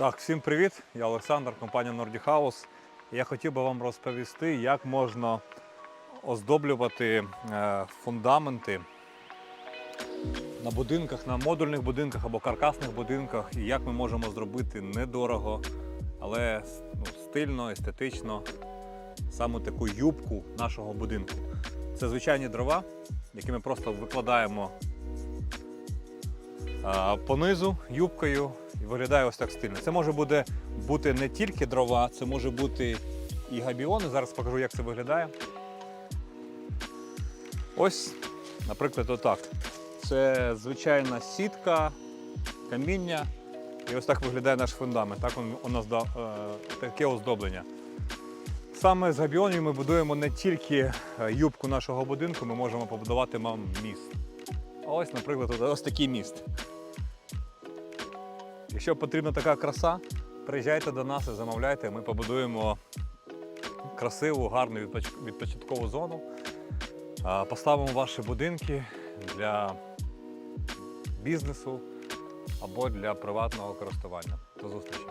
Так, всім привіт! Я Олександр, компанія Nordic House. Я хотів би вам розповісти, як можна оздоблювати е, фундаменти на будинках, на модульних будинках або каркасних будинках, і як ми можемо зробити недорого, але ну, стильно, естетично саме таку юбку нашого будинку. Це звичайні дрова, які ми просто викладаємо понизу юбкою і виглядає ось так стильно. Це може буде бути не тільки дрова, це може бути і габіони. Зараз покажу, як це виглядає. Ось, наприклад, отак. Це звичайна сітка, каміння. І ось так виглядає наш фундамент. Так у нас да- е, таке оздоблення. Саме з габіонів ми будуємо не тільки е, юбку нашого будинку, ми можемо побудувати вам міст. А ось, наприклад, ось такий міст. Якщо потрібна така краса, приїжджайте до нас і замовляйте. Ми побудуємо красиву, гарну відпоч- відпочаткову зону. Поставимо ваші будинки для бізнесу або для приватного користування. До зустрічі!